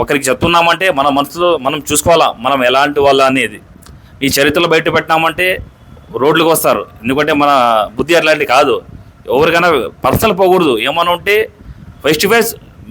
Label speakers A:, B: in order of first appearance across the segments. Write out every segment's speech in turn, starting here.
A: ఒకరికి చెప్తున్నామంటే మన మనసులో మనం చూసుకోవాలా మనం ఎలాంటి వాళ్ళ అనేది. ఈ చరిత్రలో బయట పెట్టినామంటే రోడ్లకు వస్తారు. ఎందుకంటే మన బుద్ధి అట్లాంటి కాదు. ఎవరికైనా పర్సనల్ పోకూడదు. ఏమైనా ఉంటే ఫేస్ టు ఫేస్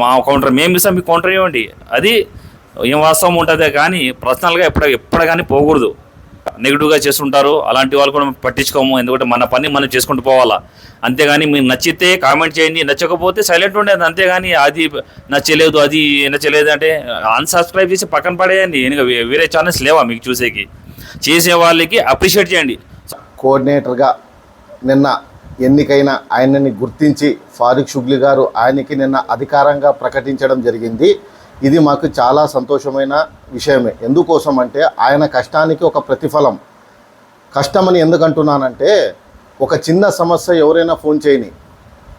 A: మా కౌంటర్ మేము ఇస్తాం మీ కౌంటర్ ఇవ్వండి అది ఏం వాస్తవం ఉంటుందే కానీ పర్సనల్గా ఎప్పుడ ఎప్పుడు కానీ పోకూడదు. నెగిటివ్గా చేస్తుంటారు. అలాంటి వాళ్ళు కూడా మనం పట్టించుకోము. ఎందుకంటే మన పని మనం చేసుకుంటూ పోవాలా. అంతేగాని మీకు నచ్చితే కామెంట్ చేయండి. నచ్చకపోతే సైలెంట్ ఉండేది అంతేగాని అది నచ్చలేదు అది నచ్చలేదు అంటే అన్సబ్స్క్రైబ్ చేసి పక్కన పడేయండి. ఇంకా వేరే ఛానల్స్ లేవా మీకు చూసేకి. చేసే వాళ్ళకి అప్రిషియేట్ చేయండి.
B: కోఆర్డినేటర్గా నిన్న ఎన్నికైన ఆయనని గుర్తించి ఫారూక్ షుగ్లీ గారు ఆయనకి నిన్న అధికారంగా ప్రకటించడం జరిగింది. ఇది మాకు చాలా సంతోషమైన విషయమే. ఎందుకోసం అంటే ఆయన కష్టానికి ఒక ప్రతిఫలం. కష్టమని ఎందుకు అంటున్నానంటే ఒక చిన్న సమస్య ఎవరైనా ఫోన్ చేయని.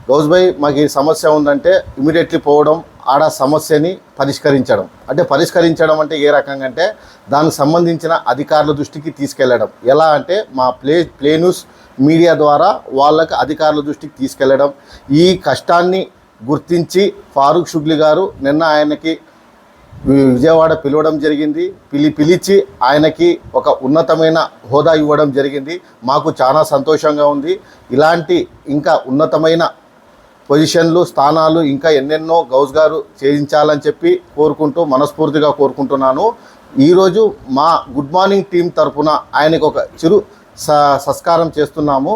B: గౌజ్భాయ్ మాకు ఈ సమస్య ఉందంటే ఇమీడియట్లీ పోవడం ఆడ సమస్యని పరిష్కరించడం. అంటే పరిష్కరించడం అంటే ఏ రకంగా అంటే దానికి సంబంధించిన అధికారుల దృష్టికి తీసుకెళ్ళడం ఎలా అంటే మా ప్లే ప్లే న్యూస్ మీడియా ద్వారా వాళ్ళకి అధికారుల దృష్టికి తీసుకెళ్ళడం ఈ కష్టాన్ని గుర్తించి ఫారూక్ షుగ్లీ గారు నిన్న ఆయనకి విజయవాడ పిలవడం జరిగింది. పిలి పిలిచి ఆయనకి ఒక ఉన్నతమైన హోదా ఇవ్వడం జరిగింది. మాకు చాలా సంతోషంగా ఉంది. ఇలాంటి ఇంకా ఉన్నతమైన పొజిషన్లు స్థానాలు ఇంకా ఎన్నెన్నో గౌస్ గారు చేయించాలని చెప్పి కోరుకుంటూ మనస్ఫూర్తిగా కోరుకుంటున్నాను. ఈరోజు మా గుడ్ మార్నింగ్ టీం తరఫున ఆయనకు ఒక చిరు స సత్కారం చేస్తున్నాము.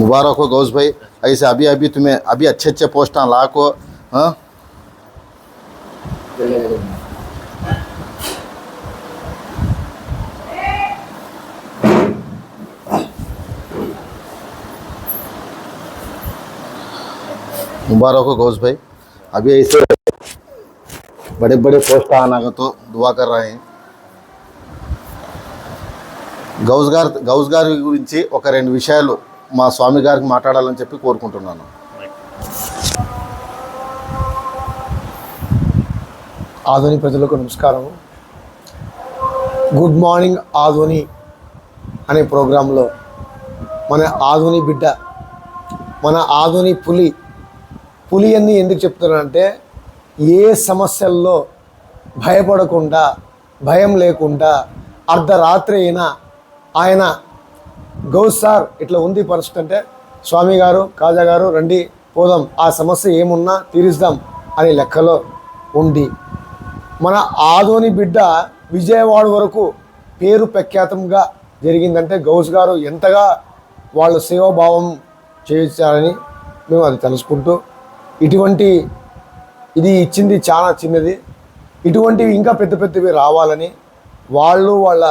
B: मुबारक हो गौस भाई ऐसे अभी अभी तुम्हें अभी अच्छे अच्छे पोस्ट ला को हाँ मुबारक हो गौस भाई अभी ऐसे बड़े बड़े पोस्ट आना का तो दुआ कर रहे हैं గౌస్ గారు గౌస్ గారి గురించి ఒక రెండు విషయాలు మా స్వామి గారికి మాట్లాడాలని చెప్పి కోరుకుంటున్నాను.
C: ఆధుని ప్రజలకు నమస్కారం. గుడ్ మార్నింగ్ ఆధుని అనే ప్రోగ్రాంలో మన ఆధుని బిడ్డ మన ఆధుని పులి పులి అని ఎందుకు చెప్తున్నానంటే ఏ సమస్యల్లో భయపడకుండా భయం లేకుండా అర్ధరాత్రి అయినా ఆయన గౌస్ సార్ ఇట్లా ఉంది పరిస్థితి అంటే స్వామి గారు కాజా గారు రండి పోదాం. ఆ సమస్య ఏమున్నా తీరుస్తాం అనే లెక్కలో ఉండి మన ఆదోని బిడ్డ విజయవాడ వరకు పేరు ప్రఖ్యాతంగా జరిగిందంటే గౌస్ గారు ఎంతగా వాళ్ళు సేవాభావం చేయించారని మేము అది తెలుసుకుంటూ ఇటువంటి ఇది ఇచ్చింది చాలా చిన్నది. ఇటువంటివి ఇంకా పెద్ద పెద్దవి రావాలని వాళ్ళు వాళ్ళ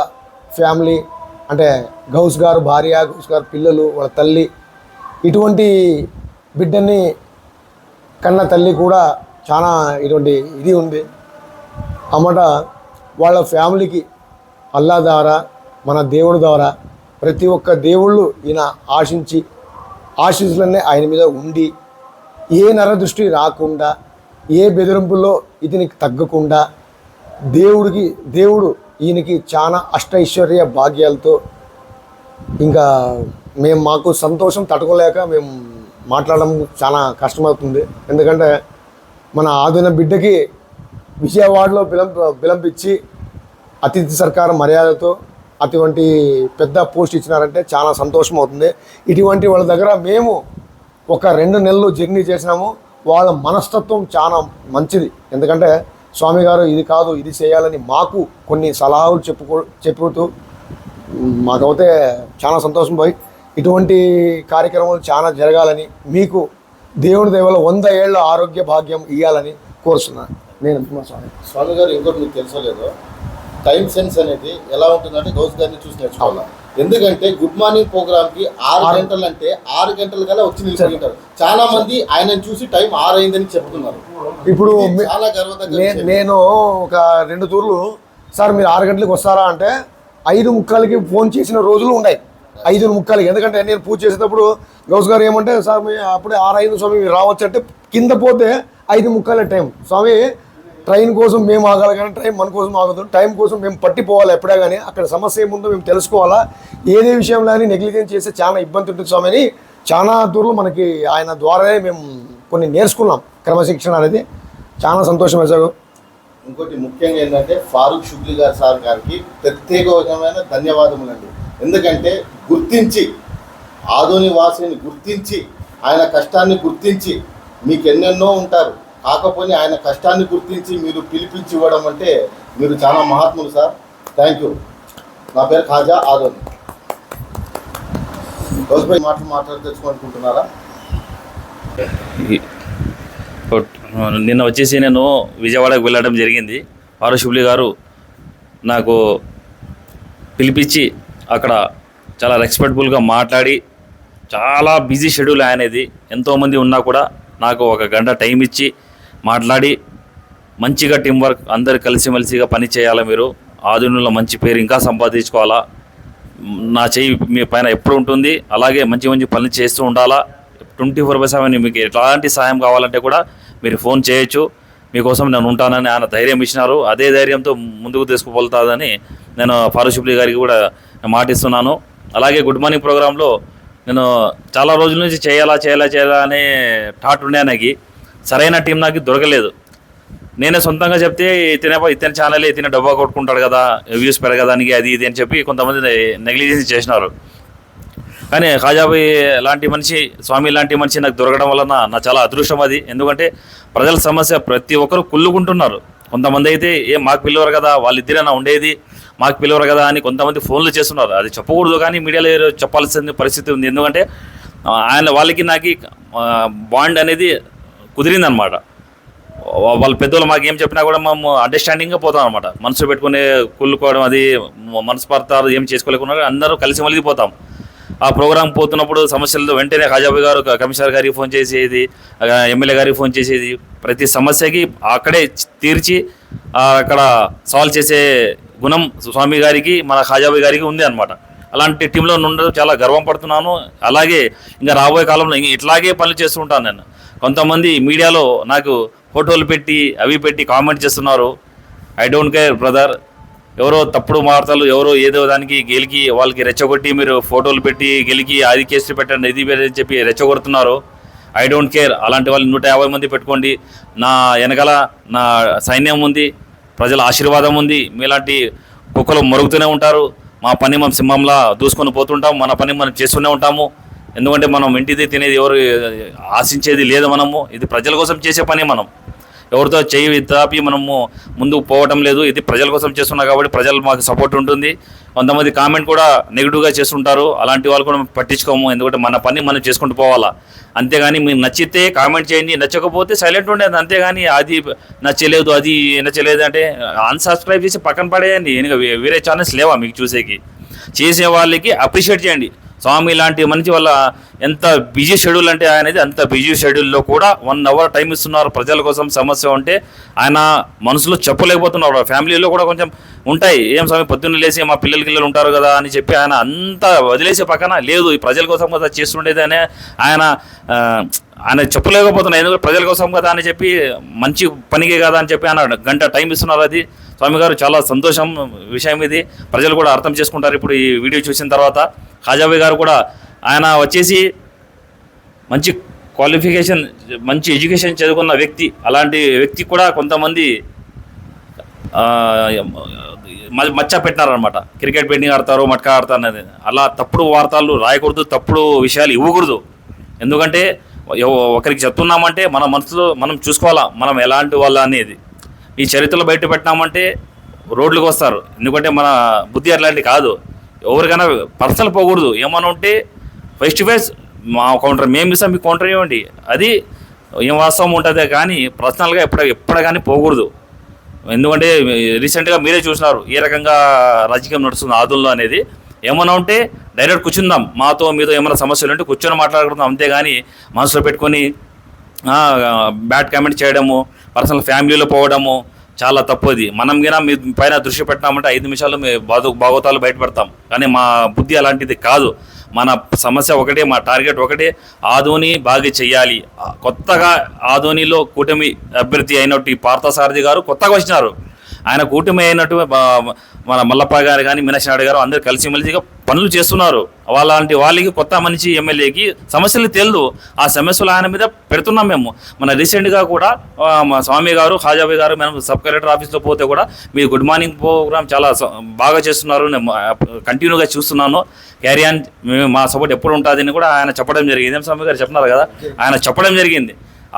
C: ఫ్యామిలీ అంటే గౌస్ గారు భార్య గౌస్ గారు పిల్లలు వాళ్ళ తల్లి ఇటువంటి బిడ్డని కన్న తల్లి కూడా చాలా ఇటువంటి ఇది ఉంది. అన్నమాట వాళ్ళ ఫ్యామిలీకి అల్లా ద్వారా మన దేవుడి ద్వారా ప్రతి ఒక్క దేవుళ్ళు ఈయన ఆశించి ఆశీస్సులన్నీ ఆయన మీద ఉండి ఏ నరదృష్టి రాకుండా ఏ బెదిరింపుల్లో ఇతనికి తగ్గకుండా దేవుడికి దేవుడు ఈయనకి చాలా అష్టైశ్వర్య భాగ్యాలతో ఇంకా మేము మాకు సంతోషం తట్టుకోలేక మేము మాట్లాడడం చాలా కష్టమవుతుంది. ఎందుకంటే మన ఆదిన బిడ్డకి విజయవాడలో విలంప విలంపించి అతిథి సర్కారు మర్యాదతో అటువంటి పెద్ద పోస్ట్ ఇచ్చినారంటే చాలా సంతోషం అవుతుంది ఇటువంటి వాళ్ళ దగ్గర మేము ఒక రెండు నెలలు జర్నీ చేసినాము. వాళ్ళ మనస్తత్వం చాలా మంచిది. ఎందుకంటే స్వామి గారు ఇది కాదు ఇది చేయాలని మాకు కొన్ని సలహాలు చెప్పుకో చెప్పుతూ మాకైతే చాలా సంతోషం పోయి ఇటువంటి కార్యక్రమాలు చాలా జరగాలని మీకు దేవుడి దేవల వంద ఏళ్ళ ఆరోగ్య భాగ్యం ఇవ్వాలని కోరుతున్నాను నేను స్వామి.
B: స్వామి గారు ఇంకోటి మీకు తెలుసలేదు టైం సెన్స్ అనేది ఎలా ఉంటుందంటే గౌస్ గారిని చూసి నేర్చుకోవాలి? ఎందుకంటే గుడ్ మార్నింగ్ ప్రోగ్రామ్కి ఆరు గంటలు అంటే ఆరు గంటల కల్లా వచ్చి నిలిచిపోయింటారు చాలా మంది ఆయనను చూసి టైం ఆరు అయిందని చెప్తున్నారు.
C: ఇప్పుడు
B: చాలా విషయం.
C: నేను ఒక రెండు తూర్లు సార్ మీరు ఆరు గంటలకు వస్తారా అంటే ఐదు ముక్కలకి ఫోన్ చేసిన రోజులు ఉన్నాయి. ఐదు ముక్కలకి. ఎందుకంటే నేను పూజ చేసేటప్పుడు గౌస్ గారు ఏమంటే సార్ అప్పుడే ఆరు ఐదు స్వామి మీరు రావచ్చు అంటే కింద పోతే ఐదు ముక్కల టైం. స్వామి ట్రైన్ కోసం మేము ఆగాలి కానీ ట్రైన్ మన కోసం ఆగదు. టైం కోసం మేము పట్టిపోవాలి ఎప్పుడే కానీ అక్కడ సమస్య ఏముందో మేము తెలుసుకోవాలా. ఏదే విషయంలో కానీ నెగ్లిజెన్స్ చేస్తే చాలా ఇబ్బంది ఉంటుంది స్వామి అని చాలా దూరం మనకి ఆయన ద్వారానే మేము కొన్ని నేర్చుకున్నాం క్రమశిక్షణ అనేది. చాలా సంతోషం వేసారు
B: ఇంకోటి ముఖ్యంగా ఏంటంటే ఫారూక్ షుగ్లీ గారు సార్ గారికి ప్రత్యేకమైన ధన్యవాదములండి. ఎందుకంటే గుర్తించి ఆదోని వాసిని గుర్తించి ఆయన కష్టాన్ని గుర్తించి మీకు ఎన్నెన్నో ఉంటారు. కాకపోతే ఆయన కష్టాన్ని గుర్తించి మీరు పిలిపించి ఇవ్వడం అంటే మీరు చాలా మహాత్ములు సార్. థ్యాంక్ యూ నా పేరు ఖాజా ఆదోన్. రోజుపై మాటలు మాట్లాడి
A: నిన్న వచ్చేసి నేను విజయవాడకు వెళ్ళడం జరిగింది. పారశుబ్లి గారు నాకు పిలిపించి అక్కడ చాలా రెస్పెక్టబుల్గా మాట్లాడి చాలా బిజీ షెడ్యూల్ ఆయనది. ఎంతోమంది ఉన్నా కూడా నాకు ఒక గంట టైం ఇచ్చి మాట్లాడి మంచిగా టీం వర్క్ అందరు కలిసిమెలిసిగా పని చేయాలా మీరు? ఆధునిలో మంచి పేరు ఇంకా సంపాదించుకోవాలా? నా చెయ్యి మీ పైన ఎప్పుడు ఉంటుంది? అలాగే మంచి మంచి పనులు చేస్తూ ఉండాలా? ట్వంటీ ఫోర్ బై సెవెన్ మీకు ఎలాంటి సహాయం కావాలంటే కూడా మీరు ఫోన్ చేయొచ్చు. మీకోసం నేను ఉంటానని ఆయన ధైర్యం ఇచ్చినారు. అదే ధైర్యంతో ముందుకు తీసుకుపోతాదని నేను ఫారూషిప్లీ గారికి కూడా మాటిస్తున్నాను. అలాగే గుడ్ మార్నింగ్ ప్రోగ్రాంలో నేను చాలా రోజుల నుంచి చేయాలా చేయాలా చేయాలా అనే థాట్ ఉండే నాకు సరైన టీం నాకు దొరకలేదు. నేనే సొంతంగా చెప్తే ఇతనే ఇతని ఛానల్ ఇతనే డబ్బా కొట్టుకుంటాడు కదా వ్యూస్ పెరగదానికి అది ఇది అని చెప్పి కొంతమంది నెగ్లిజెన్స్ చేసినారు. కానీ ఖాజాబాయి లాంటి మనిషి స్వామి లాంటి మనిషి నాకు దొరకడం వలన నా చాలా అదృష్టం అది. ఎందుకంటే ప్రజల సమస్య ప్రతి ఒక్కరు కుళ్ళుకుంటున్నారు. కొంతమంది అయితే ఏ మాకు పిలవరు కదా వాళ్ళిద్దరైనా ఉండేది మాకు పిలవరు కదా అని కొంతమంది ఫోన్లు చేస్తున్నారు. అది చెప్పకూడదు కానీ మీడియాలో చెప్పాల్సిన పరిస్థితి ఉంది. ఎందుకంటే ఆయన వాళ్ళకి నాకు బాండ్ అనేది కుదిరిందనమాట. వాళ్ళ పెద్దోళ్ళు మాకు ఏం చెప్పినా కూడా మేము అండర్స్టాండింగ్గా పోతాం అనమాట మనసు పెట్టుకునే కుళ్ళుకోవడం అది మనసు మనస్పర్ధాలు ఏం చేసుకోలేకున్నా అందరూ కలిసి మలిగిపోతాం. ఆ ప్రోగ్రామ్ పోతున్నప్పుడు సమస్యలతో వెంటనే ఖాజాబాయి గారు కమిషనర్ గారికి ఫోన్ చేసేది ఎమ్మెల్యే గారికి ఫోన్ చేసేది. ప్రతి సమస్యకి అక్కడే తీర్చి అక్కడ సాల్వ్ చేసే గుణం స్వామి గారికి మన ఖాజాబాయి గారికి ఉంది అనమాట. అలాంటి టీంలో ఉండడం చాలా గర్వం పడుతున్నాను. అలాగే ఇంకా రాబోయే కాలంలో ఇట్లాగే పనులు చేస్తూ ఉంటాను నేను. కొంతమంది మీడియాలో నాకు ఫోటోలు పెట్టి అవి పెట్టి కామెంట్ చేస్తున్నారు. ఐ డోంట్ కేర్ బ్రదర్ ఎవరో తప్పుడు వార్తలు ఎవరో ఏదో దానికి గెలికి వాళ్ళకి రెచ్చగొట్టి మీరు ఫోటోలు పెట్టి గెలికి అది కేసులు పెట్టండి ఇది పెట్టని అని చెప్పి రెచ్చగొడుతున్నారు. ఐ డోంట్ కేర్ అలాంటి వాళ్ళు నూట యాభై మంది పెట్టుకోండి. నా వెనకాల నా సైన్యం ఉంది ప్రజల ఆశీర్వాదం ఉంది. మీలాంటి కుక్కలు మరుగుతూనే ఉంటారు. మా పని మనం సింహంలా దూసుకొని పోతుంటాం. మన పని మనం చేస్తూనే ఉంటాము. ఎందుకంటే మనం ఇంటిది తినేది ఎవరు ఆశించేది లేదు మనము. ఇది ప్రజల కోసం చేసే పని మనం. ఎవరితో చేయి తాపి మనము ముందుకు పోవటం లేదు. ఇది ప్రజల కోసం చేస్తున్నా కాబట్టి ప్రజలు మాకు సపోర్ట్ ఉంటుంది. కొంతమంది కామెంట్ కూడా నెగిటివ్గా చేస్తుంటారు. అలాంటి వాళ్ళు కూడా పట్టించుకోము. ఎందుకంటే మన పని మనం చేసుకుంటూ పోవాలా. అంతేగాని మీరు నచ్చితే కామెంట్ చేయండి. నచ్చకపోతే సైలెంట్ ఉండేది అంతేగాని అది నచ్చలేదు అది నచ్చలేదు అంటే అన్సబ్స్క్రైబ్ చేసి పక్కన పడేయండి. ఇంకా వేరే ఛానల్స్ లేవా మీకు చూసేకి? చేసే వాళ్ళకి అప్రిషియేట్ చేయండి. స్వామి లాంటి మనిషి వల్ల ఎంత బిజీ షెడ్యూల్ అంటే ఆయనది అంత బిజీ షెడ్యూల్లో కూడా వన్ అవర్ టైం ఇస్తున్నారు ప్రజల కోసం సమస్య ఉంటే ఆయన మనసులో చెప్పలేకపోతున్నారు. ఫ్యామిలీలో కూడా కొంచెం ఉంటాయి. ఏం స్వామి పొద్దున్న లేచి మా పిల్లలు పిల్లలు ఉంటారు కదా అని చెప్పి ఆయన అంత వదిలేసే పక్కన లేదు. ఈ ప్రజల కోసం కదా చేస్తుండేది అనే ఆయన ఆయన చెప్పలేకపోతున్నాయి ఎందుకంటే ప్రజల కోసం కదా అని చెప్పి మంచి పనికే కదా అని చెప్పి ఆయన గంట టైం ఇస్తున్నారు అది. స్వామి గారు చాలా సంతోషం విషయం ఇది. ప్రజలు కూడా అర్థం చేసుకుంటారు. ఇప్పుడు ఈ వీడియో చూసిన తర్వాత ఖాజాబాయి గారు కూడా ఆయన వచ్చేసి మంచి క్వాలిఫికేషన్ మంచి ఎడ్యుకేషన్ చదువుకున్న వ్యక్తి. అలాంటి వ్యక్తి కూడా కొంతమంది మచ్చ పెట్టినారనమాట క్రికెట్ బెట్టింగ్ ఆడతారు మట్కా ఆడతారు అనేది. అలా తప్పుడు వార్తలు రాయకూడదు తప్పుడు విషయాలు ఇవ్వకూడదు. ఎందుకంటే ఒకరికి చెప్తున్నామంటే మన మనసులో మనం చూసుకోవాలా మనం ఎలాంటి వాళ్ళ అనేది. ఈ చరిత్రలో బయట పెట్టినామంటే రోడ్లకు వస్తారు. ఎందుకంటే మన బుద్ధి అట్లాంటి కాదు. ఎవరికైనా పర్సనల్ పోకూడదు. ఏమైనా ఉంటే ఫేస్ టు ఫేస్ మా కౌంటర్ మేము ఇస్తాం మీ కౌంటర్ ఇవ్వండి. అది ఏం వాస్తవం ఉంటుందే కానీ పర్సనల్గా ఎప్పుడ ఎప్పుడు కానీ పోకూడదు. ఎందుకంటే రీసెంట్గా మీరే చూసినారు ఏ రకంగా రాజకీయం నడుస్తుంది ఆదుల్లో అనేది. ఏమైనా ఉంటే డైరెక్ట్ కూర్చుందాం. మాతో మీతో ఏమైనా సమస్యలు ఉంటే కూర్చొని మాట్లాడుకుందాం. అంతేగాని మనసులో పెట్టుకొని బ్యాడ్ కామెంట్ చేయడము పర్సనల్ ఫ్యామిలీలో పోవడము చాలా తప్పుది. మనం గినా మీ పైన దృష్టి పెట్టినామంటే ఐదు నిమిషాలు మీ బాధ భాగవతాలు బయటపడతాం. కానీ మా బుద్ధి అలాంటిది కాదు. మన సమస్య ఒకటే మా టార్గెట్ ఒకటే ఆధోని బాగా చేయాలి కొత్తగా ఆధోనిలో కూటమి అభ్యర్థి అయినట్టు ఈ పార్థసారథి గారు కొత్తగా వచ్చినారు. ఆయన కూటమి అయినట్టు మన మల్లప్ప గారు కానీ మీనాక్షనాయుడు గారు అందరూ కలిసిమెలిసిగా పనులు చేస్తున్నారు. వాళ్ళంటి వాళ్ళకి కొత్త మనిషి ఎమ్మెల్యేకి సమస్యలు తెలియదు ఆ సమస్యలు ఆయన మీద పెడుతున్నాం మేము. మన రీసెంట్గా కూడా మా స్వామి గారు హాజాబీ గారు మేము సబ్ కలెక్టర్ ఆఫీస్లో పోతే కూడా మీ గుడ్ మార్నింగ్ ప్రోగ్రామ్ చాలా బాగా చేస్తున్నారు. నేను కంటిన్యూగా చూస్తున్నాను. క్యారీ ఆన్ మేము మా సపోర్ట్ ఎప్పుడు ఉంటుందని కూడా ఆయన చెప్పడం జరిగింది. ఏం స్వామి గారు చెప్తున్నారు కదా? ఆయన చెప్పడం జరిగింది.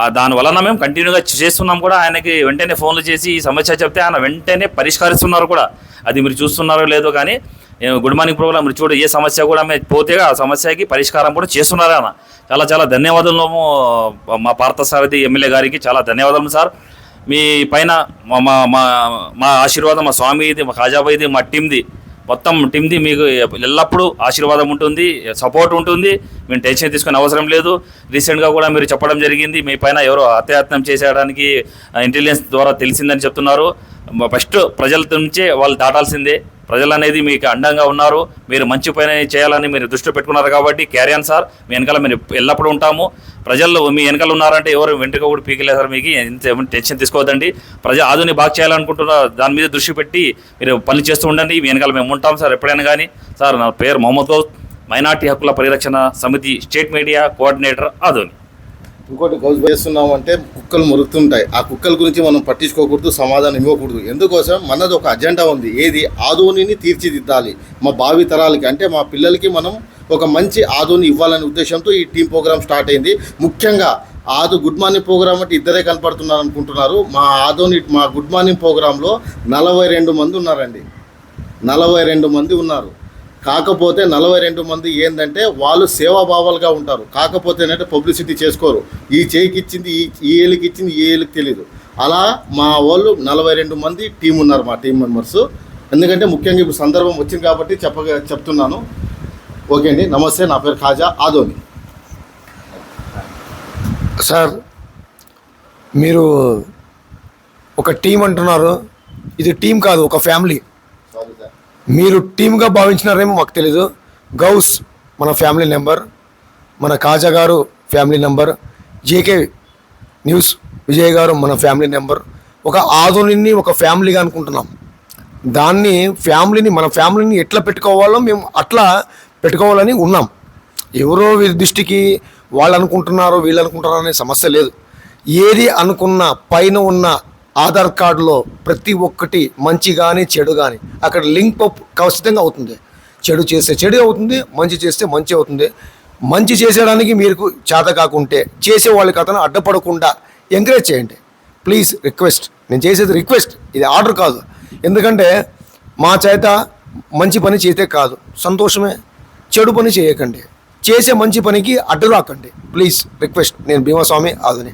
A: దాని వలన మేము కంటిన్యూగా చేస్తున్నాం కూడా. ఆయనకి వెంటనే ఫోన్లు చేసి ఈ సమస్య చెప్తే ఆయన వెంటనే పరిష్కరిస్తున్నారు కూడా. అది మీరు చూస్తున్నారో లేదో కానీ ఏ గుడ్ మార్నింగ్ ప్రోగ్రామ్ మీరు చూడ ఏ సమస్య కూడా మేము పోతే ఆ సమస్యకి పరిష్కారం కూడా చేస్తున్నారు ఆయన. చాలా చాలా ధన్యవాదాలు. మా పార్థసారథి ఎమ్మెల్యే గారికి చాలా ధన్యవాదాలు సార్. మీ పైన మా మా మా- మా ఆశీర్వాదం మా స్వామిది మా కాజాబాయిది మా టీంది మొత్తం టీంది మీకు ఎల్లప్పుడూ ఆశీర్వాదం ఉంటుంది సపోర్ట్ ఉంటుంది. మేము టెన్షన్ తీసుకునే అవసరం లేదు. రీసెంట్గా కూడా మీరు చెప్పడం జరిగింది మీ పైన ఎవరో హత్యాయత్నం చేసేయడానికి ఇంటెలిజెన్స్ ద్వారా తెలిసిందని చెప్తున్నారు. ఫస్ట్ ప్రజల నుంచే వాళ్ళు దాటాల్సిందే. ప్రజలు అనేది మీకు అండంగా ఉన్నారు. మీరు మంచి పైన చేయాలని మీరు దృష్టి పెట్టుకున్నారు కాబట్టి క్యారియన్ సార్ మీ వెనకాల మీరు ఎల్లప్పుడూ ఉంటాము. ప్రజల్లో మీ వెనకాల ఉన్నారంటే ఎవరు వెంట్రుక కూడా పీకలేదు సార్ మీకు. ఇంత టెన్షన్ తీసుకోవద్దండి. ప్రజ ఆధుని బాగా చేయాలనుకుంటున్న దాని మీద దృష్టి పెట్టి మీరు పనులు చేస్తూ ఉండండి. మీ వెనకాల మేము ఉంటాం సార్ ఎప్పుడైనా కానీ. సార్ నా పేరు మహమ్మద్ గౌస్. మైనార్టీ హక్కుల పరిరక్షణ సమితి స్టేట్ మీడియా కోఆర్డినేటర్ ఆధుని
B: ఇంకోటి గౌజ్ చేస్తున్నాం అంటే కుక్కలు మురుగుతుంటాయి ఆ కుక్కల గురించి మనం పట్టించుకోకూడదు సమాధానం ఇవ్వకూడదు. ఎందుకోసం? మనది ఒక అజెండా ఉంది. ఏది? ఆధోనిని తీర్చిదిద్దాలి. మా భావి తరాలకి అంటే మా పిల్లలకి మనం ఒక మంచి ఆదోని ఇవ్వాలనే ఉద్దేశంతో ఈ టీం ప్రోగ్రామ్ స్టార్ట్ అయింది. ముఖ్యంగా ఆదు గుడ్ మార్నింగ్ ప్రోగ్రామ్ అంటే ఇద్దరే కనపడుతున్నారు అనుకుంటున్నారు మా ఆదోని మా గుడ్ మార్నింగ్ ప్రోగ్రాంలో నలభై రెండు మంది ఉన్నారండి. నలభై రెండు మంది ఉన్నారు. కాకపోతే నలభై రెండు మంది ఏంటంటే వాళ్ళు సేవాభావాలుగా ఉంటారు. కాకపోతే ఏంటంటే పబ్లిసిటీ చేసుకోరు. ఈ చేయికి ఇచ్చింది ఈ ఈ ఏళ్ళకి ఇచ్చింది ఈ ఏళ్ళకి తెలియదు అలా మా వాళ్ళు నలభై రెండు మంది టీం ఉన్నారు మా టీం మెంబర్స్. ఎందుకంటే ముఖ్యంగా ఇప్పుడు సందర్భం వచ్చింది కాబట్టి చెప్పగా చెప్తున్నాను. ఓకే అండి. నమస్తే నా పేరు ఖాజా ఆదోని.
C: సార్ మీరు ఒక టీం అంటున్నారు. ఇది టీం కాదు ఒక ఫ్యామిలీ. మీరు టీమ్గా భావించినారేమో మాకు తెలీదు. గౌస్ మన ఫ్యామిలీ నెంబర్ మన Kaja garu family number JK news Vijay garu మన ఫ్యామిలీ నెంబర్. ఒక ఆధునిని ఒక ఫ్యామిలీగా అనుకుంటున్నాం. దాన్ని ఫ్యామిలీని మన ఫ్యామిలీని ఎట్లా పెట్టుకోవాలో మేము అట్లా పెట్టుకోవాలని ఉన్నాం. ఎవరో వీరి దృష్టికి వాళ్ళు అనుకుంటున్నారో వీళ్ళు అనుకుంటున్నారో అనే సమస్య లేదు. ఏది అనుకున్న పైన ఉన్న ఆధార్ కార్డులో ప్రతి ఒక్కటి మంచి కానీ చెడు కానీ అక్కడ లింక్ అప్ ఖచ్చితంగా అవుతుంది. చెడు చేస్తే చెడు అవుతుంది మంచి చేస్తే మంచి అవుతుంది. మంచి చేసేయడానికి మీరు చేత కాకుంటే చేసే వాళ్ళకి అతను అడ్డపడకుండా ఎంకరేజ్ చేయండి. ప్లీజ్ రిక్వెస్ట్ నేను చేసేది రిక్వెస్ట్ ఇది ఆర్డర్ కాదు. ఎందుకంటే మా చేత మంచి పని చేస్తే కాదు. సంతోషమే. చెడు పని చేయకండి. చేసే మంచి పనికి అడ్డు రాకండి. ప్లీజ్ రిక్వెస్ట్ నేను భీమస్వామి ఆదుని.